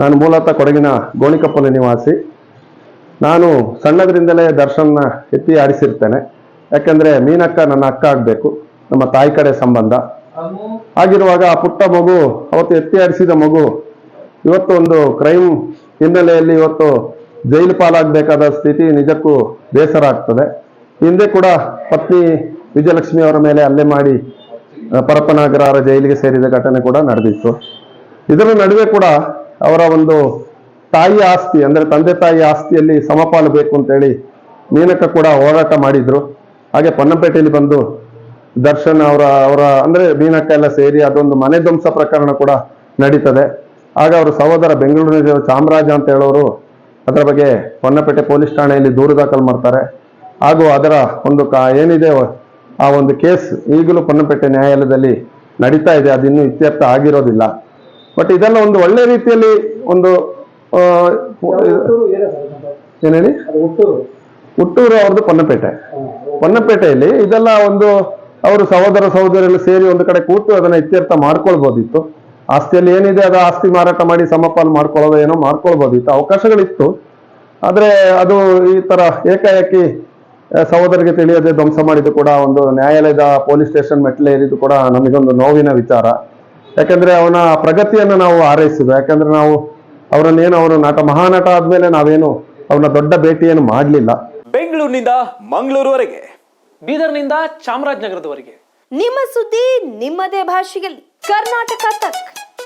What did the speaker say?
ನಾನು ಮೂಲತಃ ಕೊಡಗಿನ ಗೋಣಿಕೊಪ್ಪಲು ನಿವಾಸಿ. ನಾನು ಸಣ್ಣದರಿಂದಲೇ ದರ್ಶನ ಎತ್ತಿ ಆಡಿಸಿರ್ತೇನೆ. ಯಾಕಂದ್ರೆ ಮೀನಕ್ಕ ನನ್ನ ಅಕ್ಕ ಆಗಬೇಕು, ನಮ್ಮ ತಾಯಿ ಕಡೆ ಸಂಬಂಧ. ಆಗಿರುವಾಗ ಆ ಪುಟ್ಟ ಮಗು, ಅವತ್ತು ಎತ್ತಿ ಆಡಿಸಿದ ಮಗು, ಇವತ್ತು ಒಂದು ಕ್ರೈಮ್ ಹಿನ್ನೆಲೆಯಲ್ಲಿ ಇವತ್ತು ಜೈಲು ಪಾಲಾಗಬೇಕಾದ ಸ್ಥಿತಿ ನಿಜಕ್ಕೂ ಬೇಸರ ಆಗ್ತದೆ. ಹಿಂದೆ ಕೂಡ ಪತ್ನಿ ವಿಜಯಲಕ್ಷ್ಮಿ ಅವರ ಮೇಲೆ ಹಲ್ಲೆ ಮಾಡಿ, ಪರಪ್ಪನಾಗರ ಜೈಲಿಗೆ ಸೇರಿದ ಘಟನೆ ಕೂಡ ನಡೆದಿತ್ತು. ಇದರ ನಡುವೆ ಕೂಡ ಅವರ ಒಂದು ತಾಯಿ ಆಸ್ತಿ, ಅಂದ್ರೆ ತಂದೆ ತಾಯಿ ಆಸ್ತಿಯಲ್ಲಿ ಸಮಪಾಲು ಬೇಕು ಅಂತೇಳಿ ಮೀನಕ್ಕ ಕೂಡ ಹೋರಾಟ ಮಾಡಿದ್ರು. ಹಾಗೆ ಪೊನ್ನಂಪೇಟೆಯಲ್ಲಿ ಬಂದು ದರ್ಶನ್ ಅವರ ಅವರ, ಅಂದ್ರೆ ಮೀನಕ್ಕ ಎಲ್ಲ ಸೇರಿ ಅದೊಂದು ಮನೆ ಧ್ವಂಸ ಪ್ರಕರಣ ಕೂಡ ನಡೀತದೆ. ಆಗ ಅವರ ಸಹೋದರ ಬೆಂಗಳೂರಿನ ಚಾಮರಾಜ ಅಂತ ಹೇಳೋರು ಅದರ ಬಗ್ಗೆ ಪೊನ್ನಪೇಟೆ ಪೊಲೀಸ್ ಠಾಣೆಯಲ್ಲಿ ದೂರು ದಾಖಲು ಮಾಡ್ತಾರೆ. ಹಾಗೂ ಅದರ ಒಂದು ಕಾ, ಏನಿದೆ ಆ ಒಂದು ಕೇಸ್ ಈಗಲೂ ಪೊನ್ನಪೇಟೆ ನ್ಯಾಯಾಲಯದಲ್ಲಿ ನಡೀತಾ ಇದೆ. ಅದಿನ್ನೂ ಇತ್ಯರ್ಥ ಆಗಿರೋದಿಲ್ಲ. ಬಟ್ ಇದೆಲ್ಲ ಒಂದು ಒಳ್ಳೆ ರೀತಿಯಲ್ಲಿ ಒಂದು ಏನೇಳಿ ಏನ್ ಹೇಳಿ ಹುಟ್ಟೂರು ಅವ್ರದ್ದು ಪೊನ್ನಪೇಟೆ. ಪೊನ್ನಪೇಟೆಯಲ್ಲಿ ಇದೆಲ್ಲ ಒಂದು ಅವರು ಸಹೋದರ ಸಹೋದರಿಯರು ಸೇರಿ ಒಂದು ಕಡೆ ಕೂತು ಅದನ್ನ ಇತ್ಯರ್ಥ ಮಾಡ್ಕೊಳ್ಬೋದಿತ್ತು. ಆಸ್ತಿಯಲ್ಲಿ ಏನಿದೆ ಅದು ಆಸ್ತಿ ಮಾರಾಟ ಮಾಡಿ ಸಮಪಾಲು ಮಾಡ್ಕೊಳ್ಳೋದು ಏನೋ ಮಾಡ್ಕೊಳ್ಬೋದಿತ್ತು. ಅವಕಾಶಗಳಿತ್ತು. ಆದ್ರೆ ಅದು ಈ ತರ ಏಕಾಏಕಿ ಸಹೋದರಿಗೆ ತಿಳಿಯದೆ ಧ್ವಂಸ ಮಾಡಿದ್ದು ಕೂಡ ಒಂದು ನ್ಯಾಯಾಲಯದ ಪೊಲೀಸ್ ಸ್ಟೇಷನ್ ಮೆಟ್ಲೆ ಏರಿದ್ದು ಕೂಡ ನಮಗೊಂದು ನೋವಿನ ವಿಚಾರ. ಯಾಕಂದ್ರೆ ಅವನ ಪ್ರಗತಿಯನ್ನು ನಾವು ಹಾರೈಸಿದ್ವು. ಯಾಕಂದ್ರೆ ನಾವು ಅವರನ್ನೇನು ಅವರು ನಟ ಮಹಾನಟ ಆದ್ಮೇಲೆ ನಾವೇನು ಅವನ ದೊಡ್ಡ ಭೇಟಿಯನ್ನು ಮಾಡಲಿಲ್ಲ. ಬೆಂಗಳೂರಿನಿಂದ ಮಂಗಳೂರುವರೆಗೆ ಬೀದರ್ನಿಂದ ಚಾಮರಾಜನಗರದವರೆಗೆ. ನಿಮ್ಮ ಸುದ್ದಿ ನಿಮ್ಮದೇ ಭಾಷೆಯಲ್ಲಿ. ಕರ್ನಾಟಕ ತಕ್.